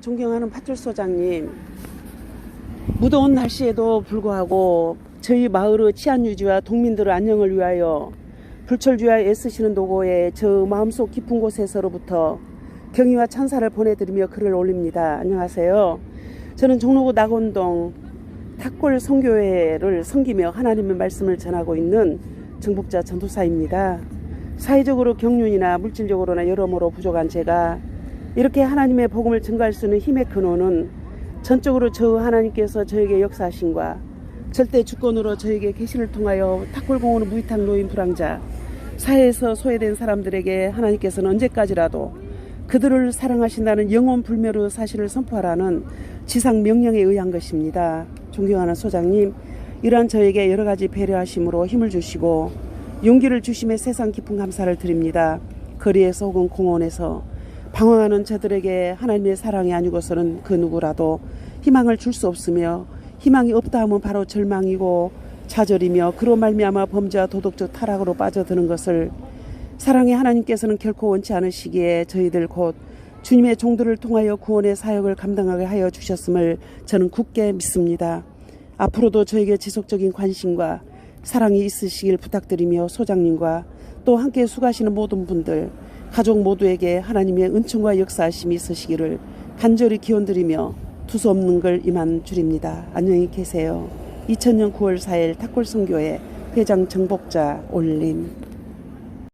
존경하는 파출 소장님, 무더운 날씨에도 불구하고 저희 마을의 치안 유지와 동민들의 안녕을 위하여 불철주야 애쓰시는 노고에 저 마음속 깊은 곳에서로부터 경의와 찬사를 보내드리며 글을 올립니다. 안녕하세요. 저는 종로구 낙원동 탁골 성교회를 섬기며 하나님의 말씀을 전하고 있는 정복자 전도사입니다. 사회적으로 경륜이나 물질적으로나 여러모로 부족한 제가 이렇게 하나님의 복음을 증가할 수 있는 힘의 근원은 전적으로 저 하나님께서 저에게 역사하신과 절대 주권으로 저에게 계시를 통하여 탁골공원 무위탁 노인 불황자 사회에서 소외된 사람들에게 하나님께서는 언제까지라도 그들을 사랑하신다는 영원 불멸의 사실을 선포하라는 지상 명령에 의한 것입니다. 존경하는 소장님, 이러한 저에게 여러 가지 배려하심으로 힘을 주시고 용기를 주심에 세상 깊은 감사를 드립니다. 거리에서 혹은 공원에서 방황하는 저들에게 하나님의 사랑이 아니고서는 그 누구라도 희망을 줄 수 없으며 희망이 없다 하면 바로 절망이고 좌절이며 그로 말미암아 범죄와 도덕적 타락으로 빠져드는 것을 사랑의 하나님께서는 결코 원치 않으시기에 저희들 곧 주님의 종들을 통하여 구원의 사역을 감당하게 하여 주셨음을 저는 굳게 믿습니다. 앞으로도 저에게 지속적인 관심과 사랑이 있으시길 부탁드리며 소장님과 또 함께 수고하시는 모든 분들 가족 모두에게 하나님의 은총과 역사하심이 있으시기를 간절히 기원드리며 두서 없는 걸 이만 줄입니다. 안녕히 계세요. 2000년 9월 4일 탁골성교회 회장 정복자 올림